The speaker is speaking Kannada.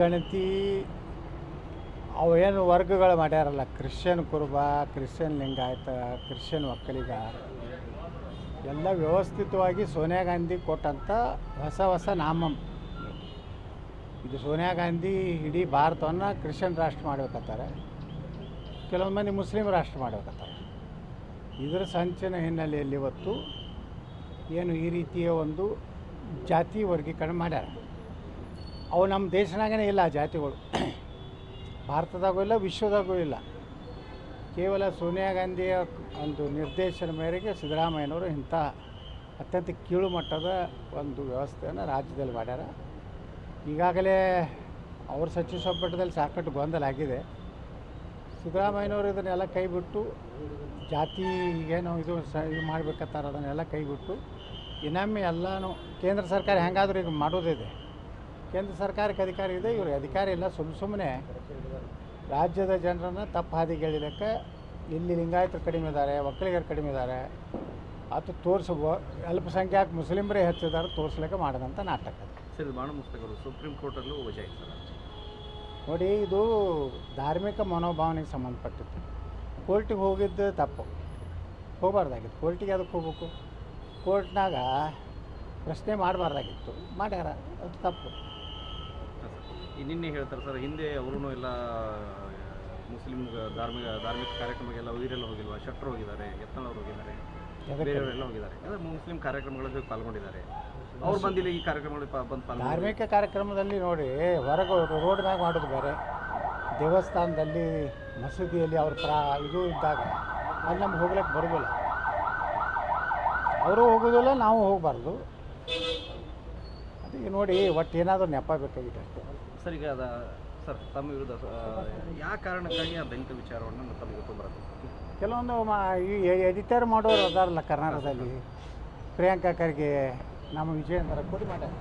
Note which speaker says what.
Speaker 1: ಗಣತಿ ಅವೇನು ವರ್ಗಗಳು ಮಾಡ್ಯಾರಲ್ಲ Christian Kuruba, Christian Lingayat, Christian Vokkaliga ಎಲ್ಲ ವ್ಯವಸ್ಥಿತವಾಗಿ ಸೋನಿಯಾ ಗಾಂಧಿ ಕೊಟ್ಟಂಥ ಹೊಸ ಹೊಸ ನಾಮಮ್ ಇದು ಸೋನಿಯಾ ಗಾಂಧಿ ಇಡೀ ಭಾರತವನ್ನು ಕ್ರಿಶ್ಚಿಯನ್ ರಾಷ್ಟ್ರ ಮಾಡ್ಬೇಕತ್ತಾರೆ ಕೆಲವೊಂದು ಮಂದಿ ಮುಸ್ಲಿಂ ರಾಷ್ಟ್ರ ಮಾಡ್ಬೇಕತ್ತಾರೆ ಇದರ ಸಂಚಿನ ಹಿನ್ನೆಲೆಯಲ್ಲಿ ಇವತ್ತು ಏನು ಈ ರೀತಿಯ ಒಂದು ಜಾತಿ ವರ್ಗೀಕರಣ ಮಾಡ್ಯಾರ. ಅವು ನಮ್ಮ ದೇಶನಾಗೇ ಇಲ್ಲ ಜಾತಿಗಳು. ಭಾರತದಾಗೂ ಇಲ್ಲ, ವಿಶ್ವದಾಗೂ ಇಲ್ಲ. ಕೇವಲ ಸೋನಿಯಾ ಗಾಂಧಿಯ ಒಂದು ನಿರ್ದೇಶನ ಮೇರೆಗೆ ಸಿದ್ದರಾಮಯ್ಯನವರು ಇಂಥ ಅತ್ಯಂತ ಕೀಳು ಮಟ್ಟದ ಒಂದು ವ್ಯವಸ್ಥೆಯನ್ನು ರಾಜ್ಯದಲ್ಲಿ ಮಾಡ್ಯಾರ. ಈಗಾಗಲೇ ಅವ್ರ ಸಚಿವ ಸಂಪುಟದಲ್ಲಿ ಸಾಕಷ್ಟು ಗೊಂದಲ ಆಗಿದೆ. ಸಿದ್ದರಾಮಯ್ಯನವರು ಇದನ್ನೆಲ್ಲ ಕೈಬಿಟ್ಟು ಜಾತಿ ಏನು ಇದು ಸ ಇದು ಮಾಡ್ಬೇಕಂತಾರೆ ಅದನ್ನೆಲ್ಲ ಕೈಬಿಟ್ಟು ಇನ್ನೊಮ್ಮೆ ಎಲ್ಲನೂ ಕೇಂದ್ರ ಸರ್ಕಾರ ಹೆಂಗಾದರೂ ಈಗ ಮಾಡೋದಿದೆ ಕೇಂದ್ರ ಸರ್ಕಾರಕ್ಕೆ ಅಧಿಕಾರ ಇದೆ. ಇವ್ರಿಗೆ ಅಧಿಕಾರ ಇಲ್ಲ. ಸುಮ್ಮ ಸುಮ್ಮನೆ ರಾಜ್ಯದ ಜನರನ್ನು ತಪ್ಪು ಹಾದಿಗೆ ಎಳಿಲಿಕ್ಕೆ ಇಲ್ಲಿ ಲಿಂಗಾಯತರು ಕಡಿಮೆ ಇದ್ದಾರೆ ಒಕ್ಕಲಿಗರು ಕಡಿಮೆ ಇದ್ದಾರೆ. ಅದು ತೋರಿಸುವ ಅಲ್ಪಸಂಖ್ಯಾತ ಮುಸ್ಲಿಮರೇ ಹೆಚ್ಚಿದ್ದಾರೆ ತೋರಿಸ್ಲಿಕ್ಕೆ ಮಾಡಿದಂಥ ನಾಟಕ.
Speaker 2: ಸರ್ ಬಾಣ ಸುಪ್ರೀಂ ಕೋರ್ಟಲ್ಲೂ ವಜಾ
Speaker 1: ನೋಡಿ ಇದು ಧಾರ್ಮಿಕ ಮನೋಭಾವನೆಗೆ ಸಂಬಂಧಪಟ್ಟಿತ್ತು. ಕೋರ್ಟಿಗೆ ಹೋಗಿದ್ದು ತಪ್ಪು. ಹೋಗಬಾರ್ದಾಗಿತ್ತು. ಕೋರ್ಟಿಗೆ ಅದಕ್ಕೆ ಹೋಗ್ಬೇಕು? ಕೋರ್ಟ್ನಾಗ ಪ್ರಶ್ನೆ ಮಾಡಬಾರ್ದಾಗಿತ್ತು. ಮಾಡ್ಯಾರ. ಅದು ತಪ್ಪು.
Speaker 2: ನಿನ್ನೆ ಹೇಳ್ತಾರೆ ಸರ್ ಹಿಂದೆ ಅವರೂ ಎಲ್ಲ ಮುಸ್ಲಿಂ ಧಾರ್ಮಿಕ ಧಾರ್ಮಿಕ ಕಾರ್ಯಕ್ರಮಕ್ಕೆಲ್ಲ ವೀರೆಲ್ಲ ಹೋಗಿಲ್ವಾ? ಶಟ್ರು ಹೋಗಿದ್ದಾರೆ ಎತ್ತನವ್ರು ಹೋಗಿದ್ದಾರೆ? ಬೇರೆಯವರೆಲ್ಲ ಹೋಗಿದ್ದಾರೆ. ಅಂದರೆ ಮುಸ್ಲಿಂ ಕಾರ್ಯಕ್ರಮಗಳಲ್ಲಿ ಪಾಲ್ಗೊಂಡಿದ್ದಾರೆ. ಅವ್ರು ಬಂದಿಲ್ಲ ಈ ಕಾರ್ಯಕ್ರಮಗಳಿಗೆ ಬಂದು
Speaker 1: ಧಾರ್ಮಿಕ ಕಾರ್ಯಕ್ರಮದಲ್ಲಿ ನೋಡಿ ಹೊರಗೆ ರೋಡ್ ಮ್ಯಾಗ ಮಾಡೋದು ಬೇರೆ. ದೇವಸ್ಥಾನದಲ್ಲಿ ಮಸೀದಿಯಲ್ಲಿ ಅವ್ರ ಪ್ರಾ ಇದು ಇದ್ದಾಗ ಅಲ್ಲಿ ನಮ್ಗೆ ಹೋಗ್ಲಿಕ್ಕೆ ಬರೋದಿಲ್ಲ. ಅವರು ಹೋಗೋದಿಲ್ಲ ನಾವು ಹೋಗಬಾರ್ದು. ಅದಕ್ಕೆ ನೋಡಿ ಒಟ್ಟು ಏನಾದರೂ ನೆಪ ಬೇಕಾಗಿತ್ತು ಅಷ್ಟೇ.
Speaker 2: ಸರ್ ಅದ ಸರ್, ತಮ್ಮ ವಿರುದ್ಧ ಯಾವ ಕಾರಣಕ್ಕಾಗಿ ಆ ದಲಿತ ವಿಚಾರವನ್ನು ತಮಗೆ ಬರುತ್ತೆ
Speaker 1: ಕೆಲವೊಂದು ಮಾ, ಈ ಎಡಿಟರ್ ಮಾಡೋರು ಅದಾರಲ್ಲ ಕರ್ನಾಟಕದಲ್ಲಿ. ಪ್ರಿಯಾಂಕಾ ಖರ್ಗೆ ನಮ್ಮ ವಿಜಯೇಂದ್ರ ಕೊಡಿ ಮಾಡ್ಯಾರ